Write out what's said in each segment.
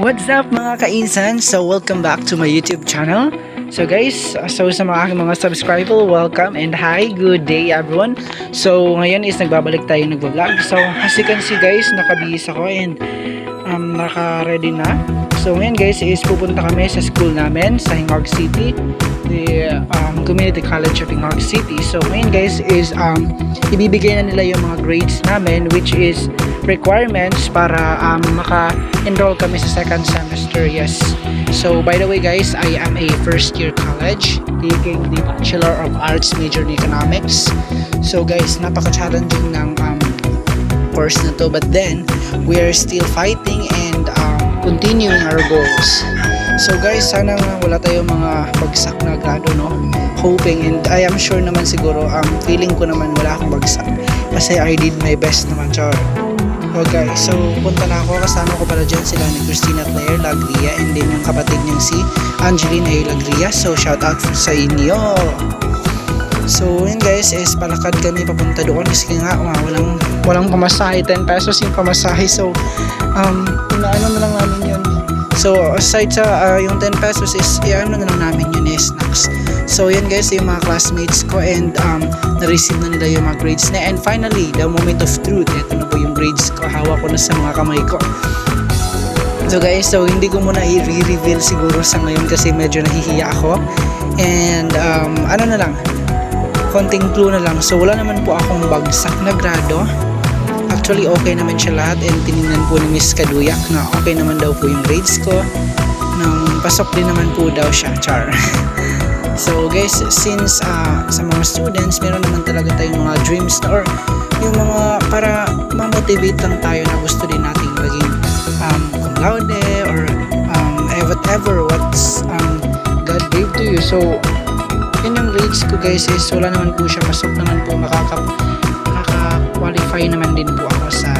What's up mga kainsan? So welcome back to my YouTube channel. So guys, so sa mga aking mga subscriber, welcome and hi, good day everyone. So ngayon is nagbabalik tayo nagvo-vlog. So as you can see guys, nakabihis ako and um, naka-ready na. So ngayon guys is pupunta kami sa school namin sa Hingog City, the um, Community College of Hingog City. So ngayon guys is um, ibibigay na nila yung mga grades namin which is requirements para um, maka-enroll kami sa second semester. Yes. So by the way guys, I am a first year college taking the Bachelor of Arts major in Economics. So guys, napaka-challenging ng um, course na to but then we are still fighting and um, continuing our goals. So guys, sana nga wala tayong mga bagsak na grado no. Hoping and I am sure naman siguro um, feeling ko naman wala akong bagsak kasi I did my best naman char. Okay, so punta na ako. Kasama ko pala dyan sila ni Christina Claire Lagria and then yung kapatid niyang si Angeline A. Lagria. So shout out sa inyo! So yun guys, is palakad kami papunta doon kasi nga uh, walang, walang pamasahe, 10 pesos yung pamasahe. So um, inaano na lang namin yun. So aside sa uh, yung 10 pesos is iano na lang namin yun is snacks. So yun guys, yung mga classmates ko and um, na-receive na nila yung mga grades na. And finally, the moment of truth. Ito na po yung grades ko. Hawak ko na sa mga kamay ko. So guys, so hindi ko muna i-reveal siguro sa ngayon kasi medyo nahihiya ako. And um, ano na lang, konting clue na lang. So wala naman po akong bagsak na grado. Actually, okay naman siya lahat and tinignan po ni Miss Kaduyak na okay naman daw po yung grades ko. Nang pasok din naman po daw siya, char. So guys, since uh, sa mga students, meron naman talaga tayong mga dreams na, or yung mga para ma-motivate lang tayo na gusto din nating maging um, cum laude or um, eh, whatever what's um, God gave to you. So, yun yung grades ko guys is wala naman po siya. Pasok naman po makaka, makaka-qualify naman din po ako sa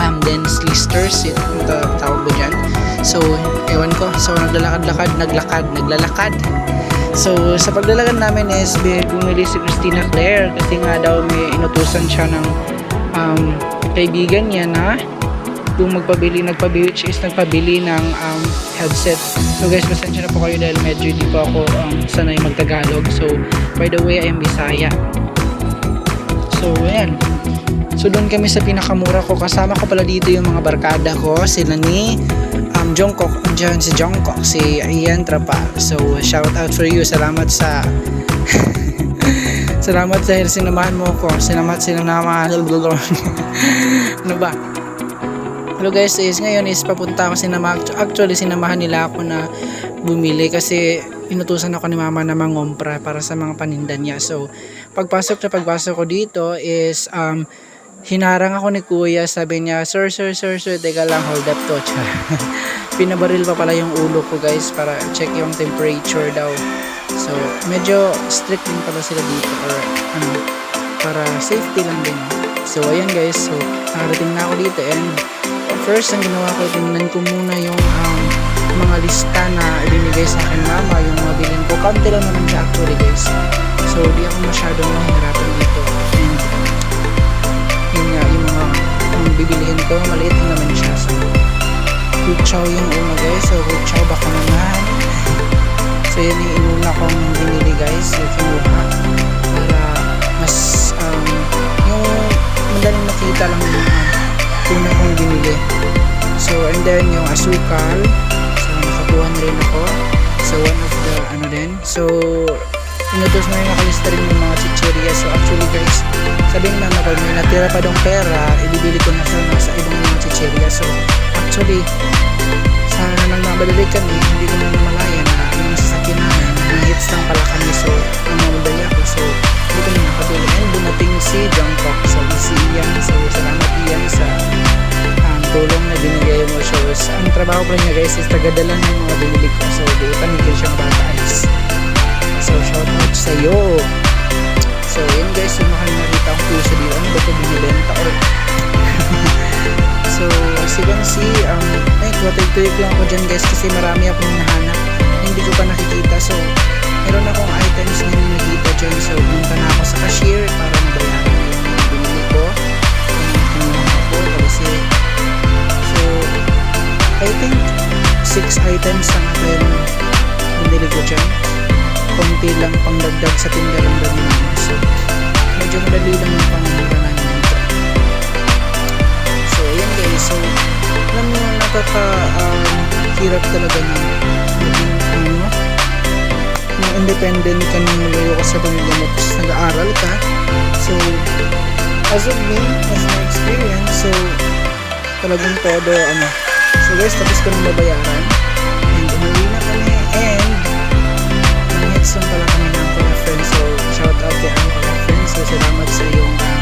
um, dance listers. Ito tawag ba dyan. So, ewan ko. So, naglalakad-lakad, naglakad, naglalakad. So, sa pagdalagan namin is bumili si Christina Claire kasi nga daw may inutusan siya ng um, kaibigan niya na kung magpabili, nagpabili, which is nagpabili ng um, headset. So guys, pasensya na po kayo dahil medyo hindi po ako um, sanay magtagalog. So, by the way, I am Bisaya. So, ayan. So, doon kami sa pinakamura ko. Kasama ko pala dito yung mga barkada ko. Sila ni um, Jungkook. Diyan si Jungkook. Si Ian Trapal. So, shout out for you. Salamat sa... Salamat sa sinamahan mo ko. Salamat sinamahan. ano ba? Hello guys, is ngayon is papunta ako sinama actually sinamahan nila ako na bumili kasi inutusan ako ni mama na mangompra para sa mga paninda niya. So, pagpasok na pagpasok ko dito is um, hinarang ako ni kuya. Sabi niya sir sir sir sir teka lang hold up to. Pinabaril pa pala yung ulo ko guys para check yung temperature daw. So medyo strict din pala sila dito or ano para safety lang din. So ayan guys. So nakarating na ako dito and first ang ginawa ko tingnan ko muna yung um, mga lista na ibinigay sa akin mama yung mga bilhin ko kamti lang naman siya actually guys. So di ako masyadong mahirapan dito. And yun nga yung mga ang bibilihin ko maliit lang naman siya. So kuchaw yung una guys. So kuchaw baka naman. So yun yung inuna kong binili guys yung kinuha. Para mas um, yung madaling nakita lang yung um, una kong binili. So and then yung asukal so nakakuha na rin ako so one of the ano din. So inutos na rin nakalista rin yung mga chicheria so actually guys sabi ng mama ko may natira pa dong pera ibibili ko na sana sa ibang mga chicheria so actually sa nagmamadali kami. Hindi ko na namalayan na yung sasakyan namin mga hits lang pala kami so namamadali ako trabaho ko niya guys is tagadala ng mga binili ko so buutan ko siyang bata is So, shout out sa iyo. So, yun guys, yung mga nakita akong puso dito, ano ba ito binibenta or So, as you can see, um, ay, tuwatay-tuyok lang ako dyan guys kasi marami akong nahanap na hindi ko pa nakikita. So, meron akong items na hindi nakita dyan. So, punta na ako sa cashier para mabayaran items na tayo yung binili ko dyan. Konti lang pang dagdag sa tinda lang namin. So, medyo madali lang yung namin dito. So, ayan guys. So, alam mo, nakaka um, hirap talaga na maging ano, na independent ka nang malayo ka sa pamilya mo tapos nag-aaral ka. So, as of me, as my experience, so, talagang todo, ano, so guys, tapos ko nang mabayaran, lang pala kami ng Kuya so, shout out kay ang Kuya Friend, so, salamat sa iyong, um,